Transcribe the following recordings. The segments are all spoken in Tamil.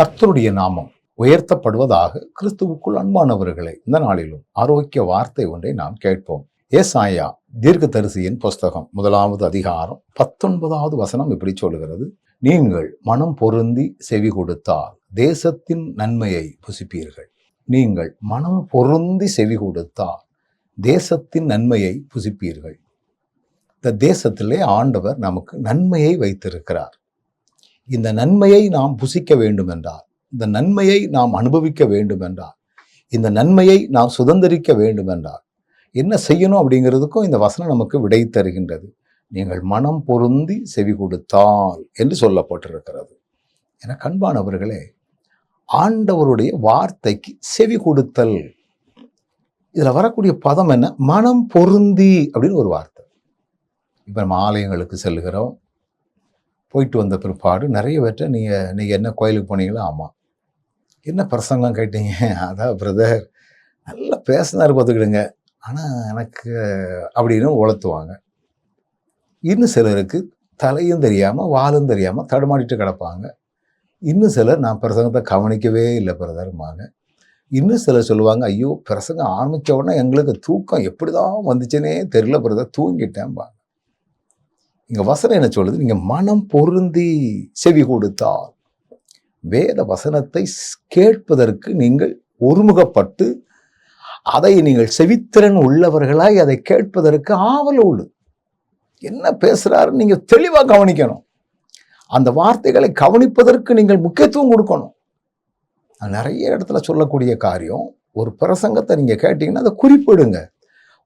கர்த்தருடைய நாமம் உயர்த்தப்படுவதாக கிறிஸ்துவுக்குள் அன்பானவர்களே இந்த நாளிலும் ஆரோக்கிய வார்த்தை ஒன்றை நாம் கேட்போம். ஏசாயா தீர்க்கதரிசியின் புஸ்தகம் முதலாவது அதிகாரம் பத்தொன்பதாவது வசனம் இப்படி சொல்கிறது நீங்கள் மனம் பொருந்தி செவி கொடுத்தால் தேசத்தின் நன்மையை புசிப்பீர்கள். நீங்கள் மனம் பொருந்தி செவி கொடுத்தால் தேசத்தின் நன்மையை புசிப்பீர்கள். இந்த தேசத்திலே ஆண்டவர் நமக்கு நன்மையை வைத்திருக்கிறார். இந்த நன்மையை நாம் புசிக்க வேண்டும் என்றால் இந்த நன்மையை நாம் அனுபவிக்க வேண்டும் என்றால் இந்த நன்மையை நாம் சுதந்திரிக்க வேண்டும் என்றால் என்ன செய்யணும் அப்படிங்கிறதுக்கும் இந்த வசனம் நமக்கு விடை தருகின்றது. நீங்கள் மனம் பொருந்தி செவி கொடுத்தால் என்று சொல்லப்பட்டிருக்கிறது. என கண்பானவர்களே ஆண்டவருடைய வார்த்தைக்கு செவி கொடுத்தல். இதில் வரக்கூடிய பதம் என்ன? மனம் பொருந்தி அப்படின்னு ஒரு வார்த்தை. இப்போ நம்ம ஆலயங்களுக்கு செல்கிறோம் போயிட்டு வந்த பிற்பாடு நிறைய பேர்ட்ட நீங்கள் நீங்கள் என்ன கோயிலுக்கு போனீங்களோ? ஆமாம் என்ன பிரசங்கம் கேட்டீங்க? அதான் பிரதர் நல்லா பேசினார் பார்த்துக்கிடுங்க. ஆனால் எனக்கு அப்படின்னு உளத்துவாங்க. இன்னும் சிலருக்கு தலையும் தெரியாமல் வாலும் தெரியாமல் தடுமாடிட்டு கிடப்பாங்க. இன்னும் சிலர் நான் பிரசங்கத்தை கவனிக்கவே இல்லை பிரதருமாங்க. இன்னும் சிலர் சொல்லுவாங்க ஐயோ பிரசங்கம் ஆரம்பித்த உடனே எங்களுக்கு தூக்கம் எப்படி தான் வந்துச்சுன்னே தெரியல பிரதர் தூங்கிட்டேன்பாங்க. இங்கே வசனம் என்ன சொல்லுது? நீங்கள் மனம் பொருந்தி செவி கொடுத்தால் வேத வசனத்தை கேட்பதற்கு நீங்கள் ஒருமுகப்பட்டு அதை நீங்கள் செவித்திறன் உள்ளவர்களாய் அதை கேட்பதற்கு ஆவலோடு. என்ன பேசுகிறாருன்னு நீங்கள் தெளிவாக கவனிக்கணும். அந்த வார்த்தைகளை கவனிப்பதற்கு நீங்கள் முக்கியத்துவம் கொடுக்கணும். நிறைய இடத்துல சொல்லக்கூடிய காரியம் ஒரு பிரசங்கத்தை நீங்கள் கேட்டிங்கன்னா அதை குறிப்பிடுங்க.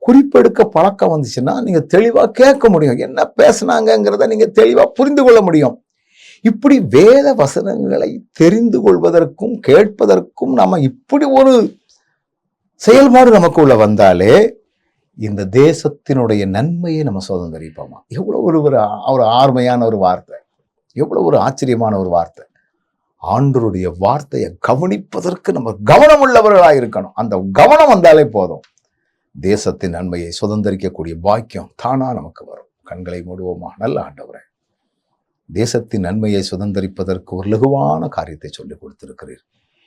குறிப்பெடுக்க பழக்கம் வந்துச்சுன்னா நீங்கள் தெளிவாக கேட்க முடியும். என்ன பேசுனாங்கிறத நீங்கள் தெளிவாக புரிந்து கொள்ள முடியும். இப்படி வேத வசனங்களை தெரிந்து கொள்வதற்கும் கேட்பதற்கும் நம்ம இப்படி ஒரு செயல்பாடு நமக்குள்ள வந்தாலே இந்த தேசத்தினுடைய நன்மையை நம்ம சுதந்திரிப்போமா? எவ்வளோ ஒரு ஒரு ஒரு ஆர்மையான ஒரு வார்த்தை. எவ்வளோ ஒரு ஆச்சரியமான ஒரு வார்த்தை. ஆண்டருடைய வார்த்தையை கவனிப்பதற்கு நம்ம கவனம் உள்ளவர்களாக இருக்கணும் அந்த கவனம் வந்தாலே போதும். தேசத்தின் நன்மையை சுதந்திரிக்கக்கூடிய பாக்கியம் தானா நமக்கு வரும். கண்களை மூடுவோமா? நல்ல ஆண்டவரே. தேசத்தின் நன்மையை சுதந்திரிப்பதற்கு ஒரு லகுவான காரியத்தை சொல்லிக் கொடுத்திருக்கிறீர்.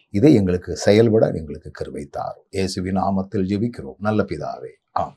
இதை எங்களுக்கு செயல்பட எங்களுக்கு கருவைத்தார் இயேசுவின் நாமத்தில் ஜெபிக்கிறோம். நல்ல பிதாவே. ஆமை